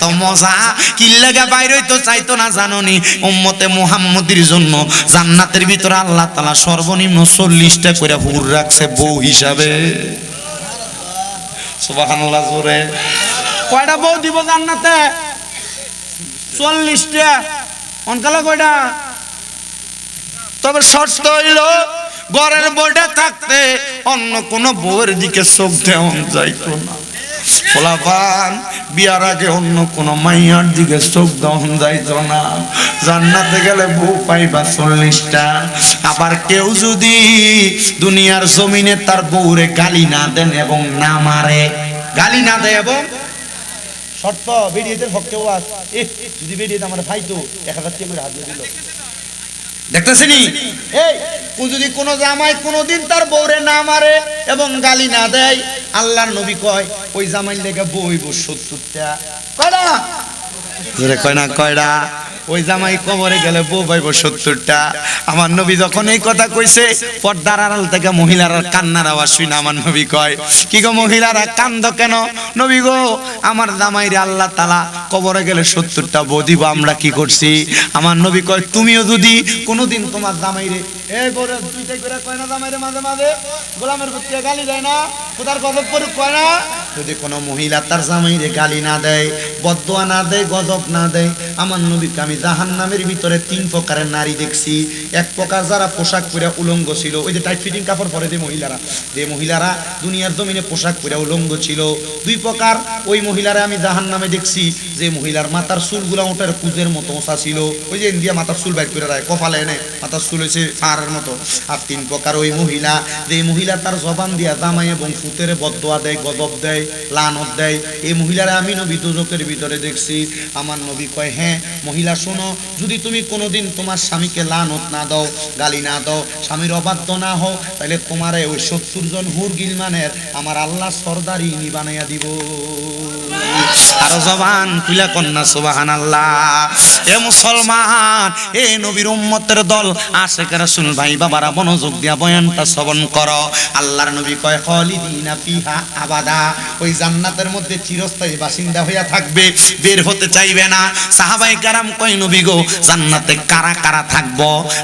এত মজা। কি কিল্লাগা বাইরে তো চাইতো না জাননি। উম্মতে মুহাম্মদির জন্য জান্নাতের ভিতরে আল্লাহ তাআলা সর্বনিম্ন চল্লিশটা করে হুর রাখছে বউ হিসাবে। সুবহানাল্লাহ, জোরে। কয়টা বউ দিব জান্নাতে? চল্লিশটা। অনকালা কয়টা? তবে শর্ত হইল, ঘরের বইটা থাকতে অন্য কোন বউয়ের দিকে চোখ দেওয়া যাইতো না। ফলাফান বিয়ার আগে অন্য কোন মাইয়ার দিকে চোখ দেওয়া যাইতো না। জান্নাতে গেলে বউ পাইবা চল্লিশটা। আবার কেউ যদি দুনিয়ার জমিনে তার বউরে গালি না দেন এবং না মারে, গালি না দেয় এবং শর্ত বেরিয়েছে ভক্তেও আস যদি বেরিয়ে আমার ভাই তো এক হাজার টাকা করে হাত দিল। দেখতেছিনি? এই যদি কোনো জামাই কোনোদিন তার বউরে না মারে এবং গালি না দেয় আল্লাহর নবী কয় ওই জামাই লেগে বইব সত্তরটা। কয়টা কয়না কয়টা ওই জামাই কবরে গেলে বউ পাইব সত্তরটা। আমার নবী যখন এই কথা কইছে, পর্দার আড়াল থেকে মহিলারা কান্নার আওয়াজ শুনে আমার নবী কয়, কি গো মহিলারা, কান্দ কেন? নবী গো, আমার জামাইরে আল্লাহ তালা কবরে গেলে সত্তরটা বউ দিব, আমরা কি করছি? আমার নবী কয়, তুমিও যদি কোনোদিন তোমার না দেয়, আমার নবীকে আমি জাহান নামের ভিতরে তিন প্রকারের নারী দেখছি। এক প্রকার যারা পোশাক পরে উলঙ্গ ছিল, ওই যে টাইট ফিটিং কাপড় পরে যে মহিলারা যে মহিলারা দুনিয়ার জমিনে পোশাক পরে উলঙ্গ ছিল। দুই প্রকার, ওই মহিলারা আমি জাহান নামে দেখছি, যে মহিলার মাথার চুলগুলা ওটার কুজের মতো ওষা ছিল। ওই যে ইন্ডিয়া মাথার চুল বাইর করে রায় কপালে এনে মাথার চুল হয়েছে ফাড়ের মতো। আর তিন প্রকার ওই মহিলা, যে মহিলা তার জবান দিয়া জামাই এবং ফুতের বদোয়া দেয়, গজব দেয়, লানত দেয়। এই মহিলারা আমি নবী দুজকের ভিতরে দেখছি। আমার নবী কয় হ্যাঁ মহিলা শোনো, যদি তুমি কোনোদিন তোমার স্বামীকে লানত না দাও, গালি না দাও, স্বামীর অবাধ্য না হও, তাহলে তোমার ওই সত্তর জন হুর গিলমানের আমার আল্লাহ সর্দারি বানাইয়া দিব। আরও জবান তুলা কন্যা সুবাহান আল্লাহ এ মুসলমান, এ নবীর উম্মতের দল। আশেখ রাসূল, ভাই বাবারা, মনোযোগ দিয়া বয়ানটা শ্রবণ করো। আল্লাহর নবী কয়, খালিদিনা ফিহা আবাদা। ওই জান্নাতের মধ্যে চিরস্থায়ী বাসিন্দা হইয়া থাকবে, বের হতে চাইবে না। সাহাবাই কারাম কয়, নবী গো, জান্নাতে কারা কারা থাকব?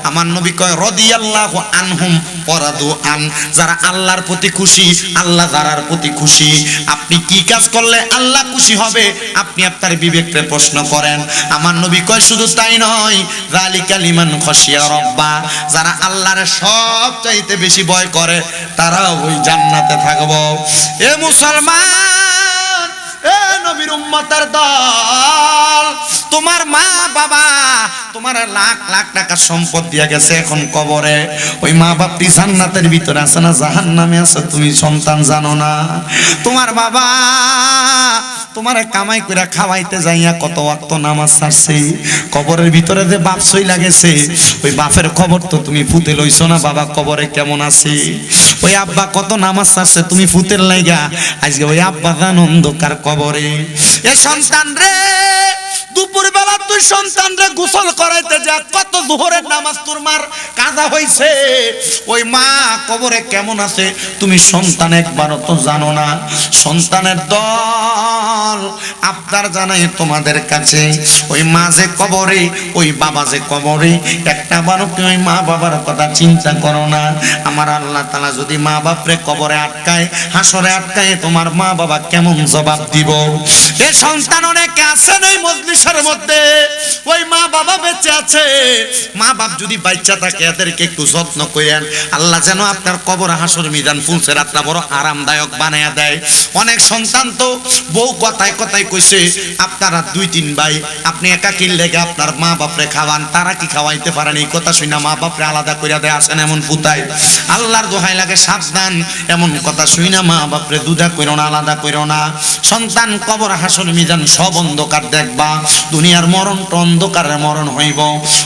আমার নবী কয়, রাদিয়াল্লাহু আনহুম পরাদু আন। যারা আল্লাহর প্রতি খুশি, আল্লাহ যারার প্রতি খুশি। আপনি কি কাজ করলে আল্লাহ খুশি হবে? আপনি আপনার বিবেককে প্রশ্ন করেন। আমার নবী কয়, শুধু তাই নয় রালিকাল লিমান খসিয়া রব্বা। যারা আল্লাহর সব চাইতে বেশি ভয় করে তারা ওই জান্নাতে থাকব। এ মুসলমান, এ নবীর উম্মতের দল তোমার মা বাবা, তোমার লাখ লাখ টাকা সম্পদ দিয়া গেছে এখন কবরে। ওই মা বাপটি জান্নাতের ভিতরে আছে না জাহান্নামে আছে, তুমি সন্তান জানো না। তোমার বাবা, তোমার কামাই করে খাওয়াইতে যাইয়া কত ওয়াক্ত নামাজ ছাড়ছে। কবরের ভিতরে যে বাপ সই লাগেছে, ওই বাপের খবর তো তুমি ফুতে লইছো না, বাবা কবরে কেমন আছে? ওই আব্বা কত নামাজ ছাড়ছে, তুমি ফুতের লাইগা। আজকে ওই আব্বা জান অন্ধকার কবরে। এ সন্তান রে তুই সন্তান রে গোসল করাইতে যা, কত জোহরের নামাজ তোর মার কাজা হইছে। ওই মা কবরে কেমন আছে? তুমি সন্তান একবারও তো জানো না। সন্তানের দল আপনার জানাই তোমাদের কাছে। ওই মা যে কবরে, ওই বাবা যে কবরে, একটা বারো কি ওই মা বাবার কথা চিন্তা করো না। আমার আল্লাহ তালা যদি মা বাপরে কবরে আটকায়, হাসরে আটকায়, তোমার মা বাবা কেমন জবাব দিব? এ সন্তান অনেকে আছে এই মজলিসের মধ্যে। ওই মা বাবা বেঁচে আছে। মা বাপ যদি বাচ্চা থাকে, এদেরকে একটু যত্ন করেন। আল্লাহ যেন আপনার কবর হাসর মিজান ফুলছে, রাতটা বড় আরামদায়ক বানায়া দেয়। অনেক সন্তান তো বউ কথায় কথায় কইছে, আপনারা দুই তিন ভাই, আপনি একাকির লেগে আপনার মা বাপরে খাওয়ান? তারা কি খাওয়াইতে পারেন? এই কথা শুনে মা বাপরে আলাদা কইরা দেয়, আসেন এমন পুতায়। আল্লাহর দোহাই লাগে সাবধান, এমন কথা শুই না, মা বাপরে দুধা কইরো না, আলাদা কইরো না। সন্তান কবর হাসর মিজান সব অন্ধকার দেখবা, দুনিয়ার মরণ তো অন্ধকারের মরণ হইব।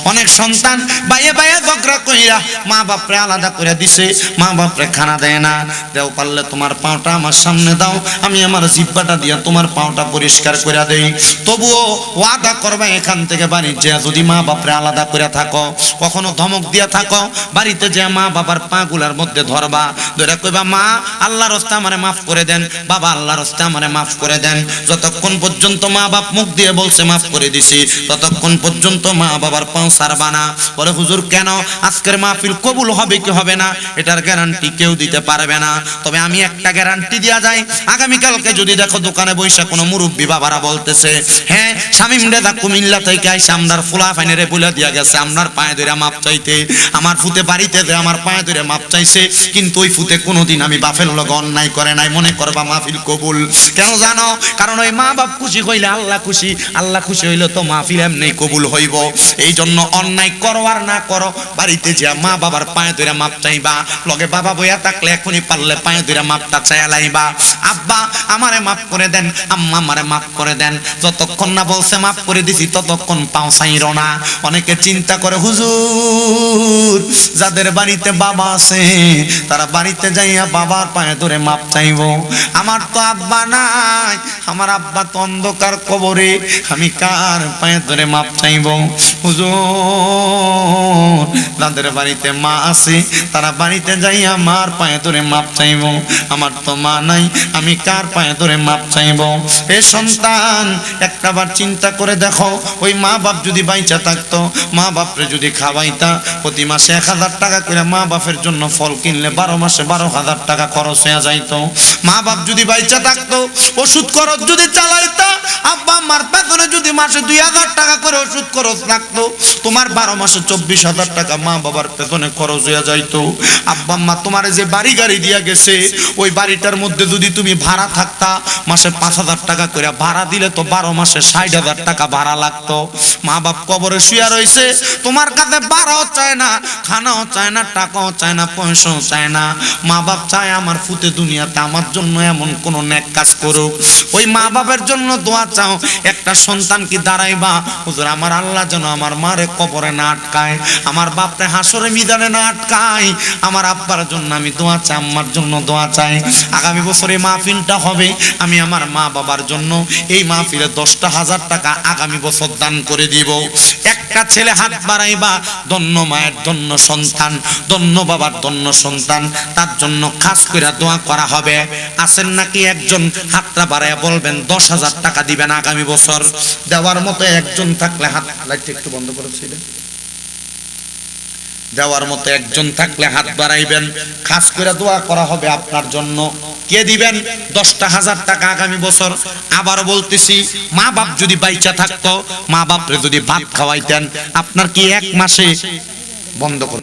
অনেক সন্তান বাইয়ে বাইয়ে গগরা কইরা মা বাপরে আলাদা করে দিছে। মা বাপরে খানা দেয় না। দেও পারলে তোমার পাওটা আমার সামনে দাও। আমি আমার জিব্বাটা দিয়া তোমার পাওটা পরিষ্কার করে দেই। তবুও ওয়াদা করবে এখান থেকে বাড়ি যে যদি মা বাপরে আলাদা করে থাকো, কখনো ধমক দিয়া থাকো, বাড়িতে যে মা বাবার পা গুলার মধ্যে ধরবা। ধরে কইবা, মা আল্লাহ রস্তা আমারে মাফ করে দেন। বাবা আল্লাহ রস্তা আমারে মাফ করে দেন। যতক্ষণ পর্যন্ত মা বাপ মুখ দিয়ে বলছে, মাফ করে দিছি। ততক্ষণ পর্যন্ত মা বাবার পাও সারবা না। বলে, হুজুর, কেন? আজকের মাহফিল কবুল হবে কি হবে না? এটার গ্যারান্টি কেউ দিতে পারবে না। তবে আমি একটা গ্যারান্টি দেওয়া যায় আগামীকালকে যদি দেখো দোকানে বৈশা কোনো মুরব্বী বাবারা বলতেছে হ্যাঁ শামিম রেদা কুমিল্লা থেকে আইসা আমরার ফুলা ফাইনারে বলে দিয়া গেছে আপনার পায়ে ধরে মাপ চাইতে। আমার ফুতে বাড়িতে আমার পায়ে ধরে মাপ চাইছে, কিন্তু ওই ফুতে কোনোদিন আমি বাপের লগে অন্যায় করে নাই। মনে করবা মাহফিল কবুল। কেন জানো? কারণ ওই মা বাপ খুশি হইলে আল্লাহ খুশি আল্লাহ খুশি হইলে তো মাহফিল এমনি কবুল হইব। এই জন্য অন্যায় করো আর না করো। বাড়িতে যে মা বাবার পায়ে ধরে মাপ চাইবা। লগে বাবা বইয়া থাকলে এখনই পারলে পায়ে ধরে মাপটা চাইয়া লাইবা। আব্বা, আমারে মাফ করে দেন। আম্মা আমারে মাফ করে দেন। যতক্ষণ না বলছে মাফ করে দিছি, ততক্ষণ পাও চাইর না। অনেকে চিন্তা করে, হুজুর, যাদের বাড়িতে বাবা আছে, তারা বাড়িতে যাইয়া বাবার পায়ে ধরে মাপ চাইব। আমার তো আব্বা নাই, আমার আব্বা তো অন্ধকার কবরে। আমি কার পায়ে ধরে মাপ চাইব। হুজুর যাদের বাড়িতে মা আছে, তারা বাড়িতে যাইয়া মার পায়ে ধরে মাপ চাইব। আমার তো মা নাই, আমি কার পায়ে ধরে মাপ চাইব? এ সন্তান একটাবার চিন্তা করে দেখো, ওই মা বাপ যদি বাইচা থাকতো, মা বাপরে যদি খাওয়াইতা, প্রতি মাসে এক হাজার টাকা করে মা বাপের জন্য ফল কিনলে বারো মাসে বারো হাজার টাকা খরচ হয়ে যাইতো। মা বাপ যদি বাইচা থাকতো, ওষুধ খরচ যদি চালাইতা, আব্বা আমার পেছনে যদি মাসে দুই হাজার টাকা করে ওষুধ খরচ লাগতো তোমার বারো মাসে চব্বিশ হাজার টাকা মা বাবার পেছনে খরচ হয়ে যাইতো। আব্বা আম্মা, তোমার যে বাড়ি গাড়ি দিয়া গেছে, ওই বাড়িটার মধ্যে যদি তুমি ভাড়া থাকতা, মাসে পাঁচ হাজার টাকা করে ভাড়া দিলে তো বারো মাসে ষাট হাজার টাকা ভাড়া লাগতো। মা বাপ কবরে শুয়া রয়েছে তোমার কাছে ভাড়াও চায় না, খানাও চায় না, টাকাও চায় না, পয়সাও চায় না। মা বাপ চায় আমার ফুতে দুনিয়াতে, আমার জন্য এমন কোন নেক কাজ করুক। ওই মা বাপের জন্য দোয়া চাও, একটা সন্তান কি দাঁড়াইবা? হুজুর, আমার আল্লাহ যেন আমার মারে কবরে না আটকায়, আমার বাপরে হাসরে মিদানে না আটকায়, আমার আব্বার জন্য আমি দোয়া চাই, আম্মার জন্য দোয়া চাই। আগামী বছরে মাহফিলটা হবে, আমি আমার মা বাবার জন্য এই মাহফিলে দশটা হাজার টাকা আগামী বছর দান করে দিব। একটা ছেলে হাত বাড়াইবা, ধন্য মায়ের ধন্য সন্তান, ধন্য বাবার ধন্য সন্তান, তার জন্য খাস করে দোয়া করা হবে। আছেন নাকি একজন? হাতটা বাড়াইয়া বলবেন, দশ হাজার টাকা দিবেন আগামী বছর। দেওয়ার মতো একজন থাকলে হাত লাইটটা একটু বন্ধ করেছিলেন? যাওয়ার মতো একজন থাকলে হাত বাড়াইবেন। খাস করে দোয়া করা হবে আপনার জন্য। কে দিবেন? দশটা হাজার টাকা আগামী বছর। আবার বলতেছি, মা বাপ যদি বাইচা থাকতো, মা বাপরে যদি ভাত খাওয়াইতেন, আপনার কি এক মাসে বন্ধ